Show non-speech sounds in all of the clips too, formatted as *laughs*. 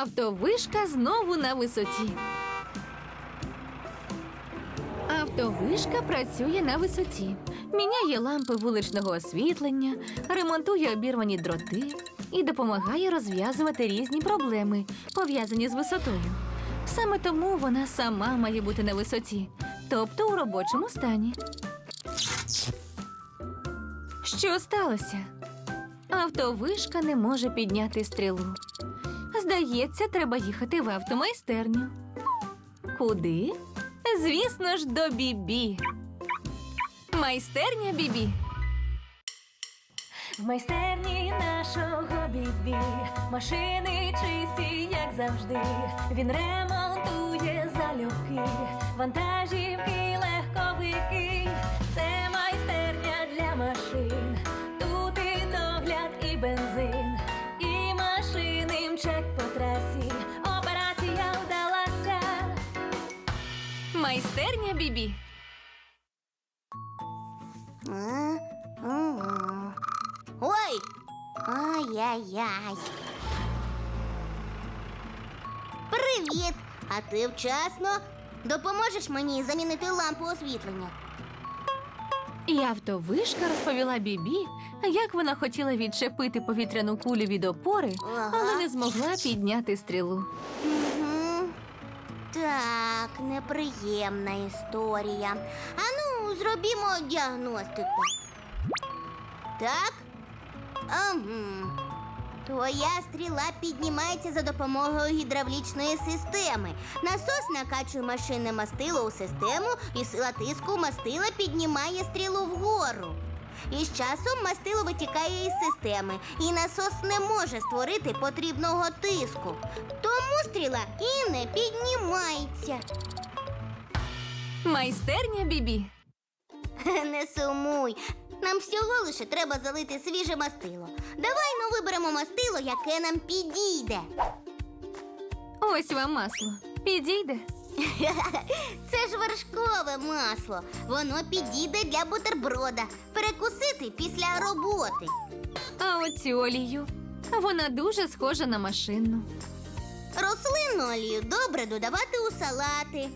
Автовишка знову на висоті. Автовишка працює на висоті, міняє лампи вуличного освітлення, ремонтує обірвані дроти і допомагає розв'язувати різні проблеми, пов'язані з висотою. Саме тому вона сама має бути на висоті, тобто у робочому стані. Що сталося? Автовишка не може підняти стрілу. Здається, треба їхати в автомайстерню. Куди? Звісно ж, до Бібі. Майстерня Бібі. В майстерні нашого бібі машини чисті, як завжди. Він ремонтує залюбки, вантажівки, легковики. Це майстерня для машин. Машини по трасі. Операція вдалася. Майстерня Бібі. Ой! Ай-яй-яй. Привіт! А ти вчасно? Допоможеш мені замінити лампу освітлення? І автовишка розповіла Бібі, як вона хотіла відчепити повітряну кулю від опори, Ага. але не змогла підняти стрілу. Угу. Так, неприємна історія. Ану, зробімо діагностику. Так? Угу. Твоя стріла піднімається за допомогою гідравлічної системи. Насос накачує машинне мастило у систему, і сила тиску мастила піднімає стрілу вгору. І з часом мастило витікає із системи, і насос не може створити потрібного тиску. Тому стріла і не піднімається. Майстерня Бібі. *laughs* Не сумуй. Нам всього лише треба залити свіже мастило. Давай ну виберемо мастило, яке нам підійде. Ось вам масло. Підійде. *laughs* Це ж вершкове масло. Воно підійде для бутерброда. Перекусити після роботи. А оцю олію. Вона дуже схожа на машинну. Рослинну олію добре додавати у салати,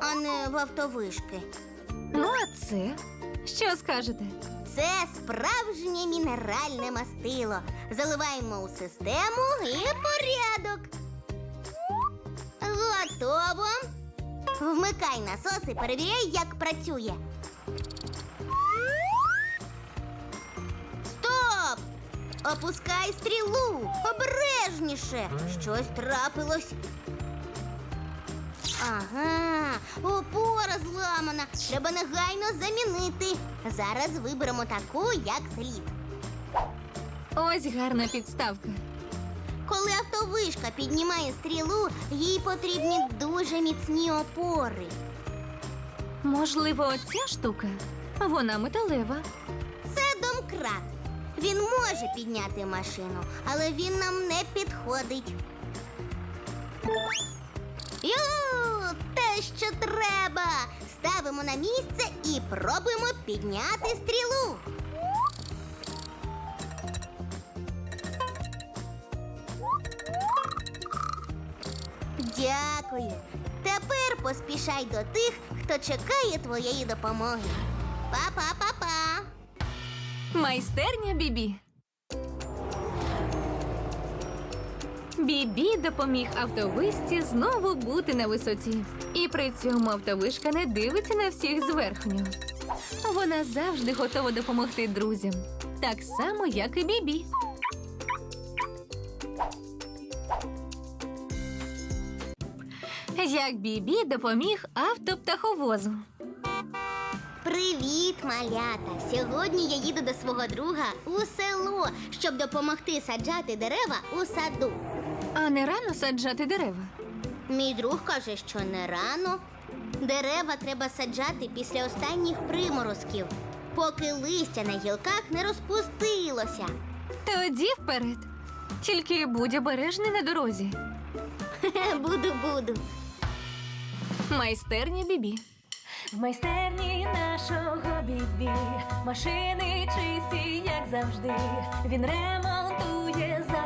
а не в автовишки. Ну, а це? Що скажете? Це справжнє мінеральне мастило. Заливаємо у систему і порядок. Готово. Вмикай насос і перевіряй, як працює. Стоп! Опускай стрілу! Обережніше! Щось трапилось. Ага, опора зламана. Треба негайно замінити. Зараз виберемо таку, як слід. Ось гарна підставка. Коли автовишка піднімає стрілу, їй потрібні дуже міцні опори. Можливо, оця штука? Вона металева. Це домкрат. Він може підняти машину, але він нам не підходить. Ю, те, що треба. Ставимо на місце і пробуємо підняти стрілу. Дякую. Тепер поспішай до тих, хто чекає твоєї допомоги. Па-па-па-па. Майстерня Бібі. Бібі допоміг автовишці знову бути на висоті. І при цьому автовишка не дивиться на всіх зверхню. Вона завжди готова допомогти друзям, так само, як і Бібі. Як Бібі допоміг автоптаховозу. Привіт, малята! Сьогодні я їду до свого друга у село, щоб допомогти саджати дерева у саду. А не рано саджати дерева. Мій друг каже, що не рано. Дерева треба саджати після останніх приморозків, поки листя на гілках не розпустилося. Тоді вперед. Тільки будь обережний на дорозі. *laughs* Буду, буду. Майстерня Бібі. В майстерні нашого бібі машини чисті, як завжди. Він ремонтує.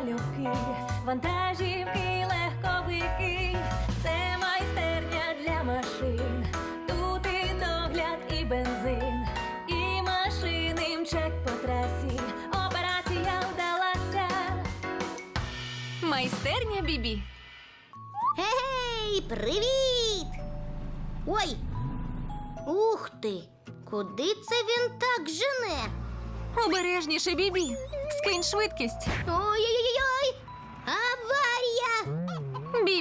Залюбки, вантажівки, легковики, це майстерня для машин. Тут і догляд, і бензин, і машини мчать по трасі. Операція вдалася. Майстерня Бібі. Гей, привіт! Ой! Ух ти! Куди це він так жене? Обережніше, Бібі. Скинь швидкість. Ой-ой-ой!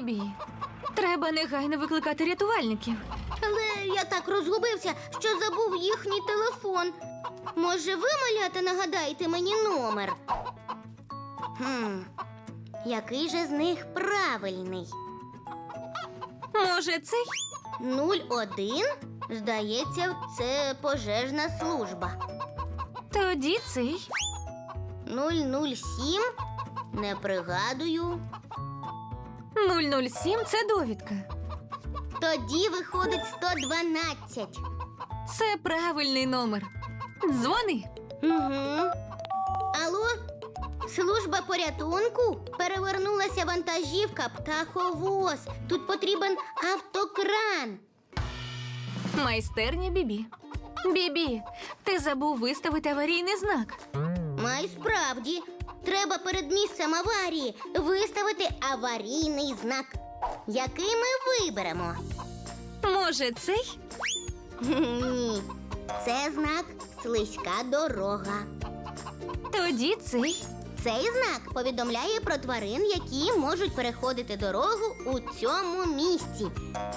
Бібі. Треба негайно викликати рятувальників. Але я так розгубився, що забув їхній телефон. Може, ви, малята, нагадаєте мені номер? Хм, який же з них правильний? Може, цей? 01? Здається, це пожежна служба. Тоді цей. 007? Не пригадую. 007 це довідка. Тоді виходить 112. Це правильний номер. Дзвони. Угу. Алло? Служба порятунку? Перевернулася вантажівка птаховоз. Тут потрібен автокран. Майстерня Бібі. Бібі, ти забув виставити аварійний знак. Май справді. Треба перед місцем аварії виставити аварійний знак. Який ми виберемо? Може, цей? Ні. Це знак слизька дорога. Тоді цей. Цей знак повідомляє про тварин, які можуть переходити дорогу у цьому місці.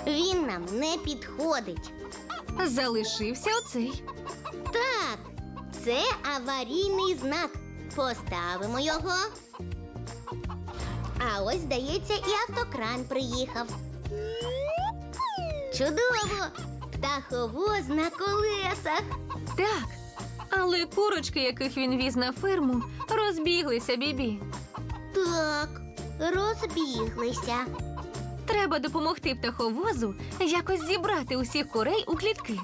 Він нам не підходить. Залишився оцей. Так, це аварійний знак. Поставимо його. А ось, здається, і автокран приїхав. Чудово! Птаховоз на колесах. Так. Але курочки, яких він віз на ферму, розбіглися, Бібі. Так, розбіглися. Треба допомогти птаховозу якось зібрати усіх курей у клітки.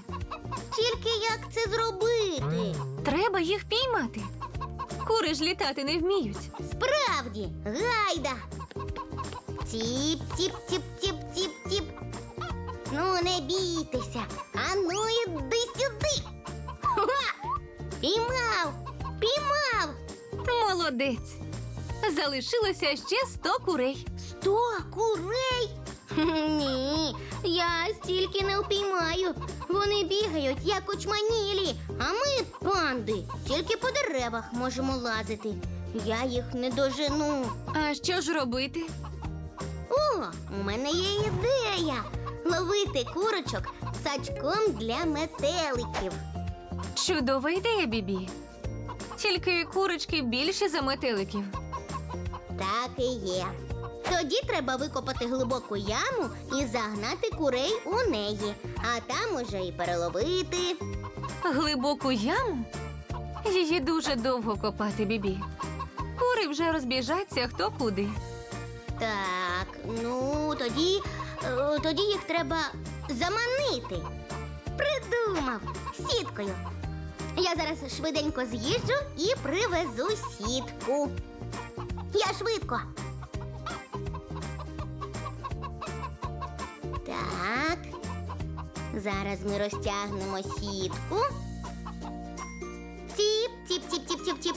Тільки як це зробити? Треба їх піймати. Кури ж літати не вміють. Справді, гайда. Тіп, тіп, тіп, тіп, тіп, тіп. Ну, не бійтеся. А ну іди сюди. Ха! Піймав! Піймав! Молодець. Залишилося ще сто курей. Сто курей? Ні, я стільки не впіймаю. Вони бігають, як очманілі, а ми, панди, тільки по деревах можемо лазити. Я їх не дожену. А що ж робити? О, у мене є ідея ловити курочок сачком для метеликів. Чудова ідея, Бібі. Тільки курочки більші за метеликів. Так і є. Тоді треба викопати глибоку яму і загнати курей у неї, а там уже і переловити. Глибоку яму? Її дуже довго копати, Бібі. Кури вже розбіжаться хто куди. Так, ну тоді, е, тоді їх треба заманити. Придумав сіткою. Я зараз швиденько з'їжджу і привезу сітку. Я швидко. Так. Зараз ми розтягнемо сітку. Тіп, тіп, тіп, тіп, тіп, тіп.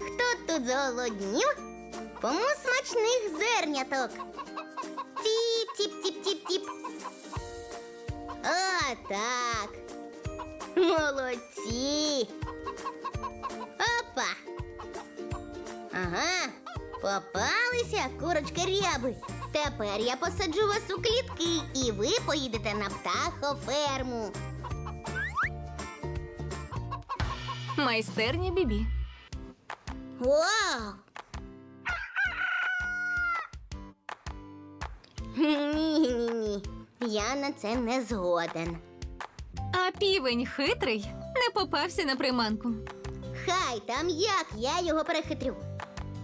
Хто тут зголоднів? Кому смачних зерняток. Тіп, тіп, тіп, тіп, тіп. О, так. Молодці. Опа. Ага, попалися курочки ряби. Тепер я посаджу вас у клітки, і ви поїдете на птахоферму. Майстерня Бібі. Вау! Ні-ні-ні. Я на це не згоден. А півень хитрий не попався на приманку. Хай там як я його перехитрю.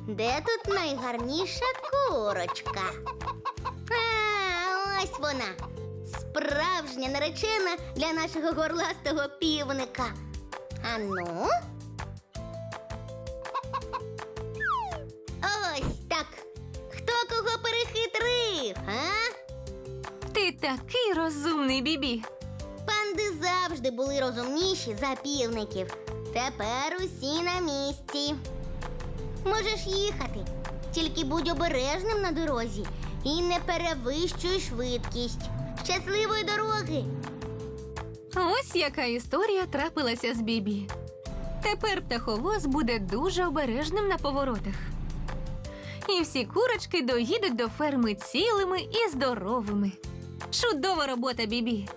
Де тут найгарніша курочка? А, ось вона. Справжня наречена для нашого горластого півника. Ану? Ось так. Хто кого перехитрив? а? Ти такий розумний, бібі. Панди завжди були розумніші за півників. Тепер усі на місці. Можеш їхати, тільки будь обережним на дорозі і не перевищуй швидкість. Щасливої дороги! Ось яка історія трапилася з Бібі. Тепер птаховоз буде дуже обережним на поворотах. І всі курочки доїдуть до ферми цілими і здоровими. Чудова робота, Бібі!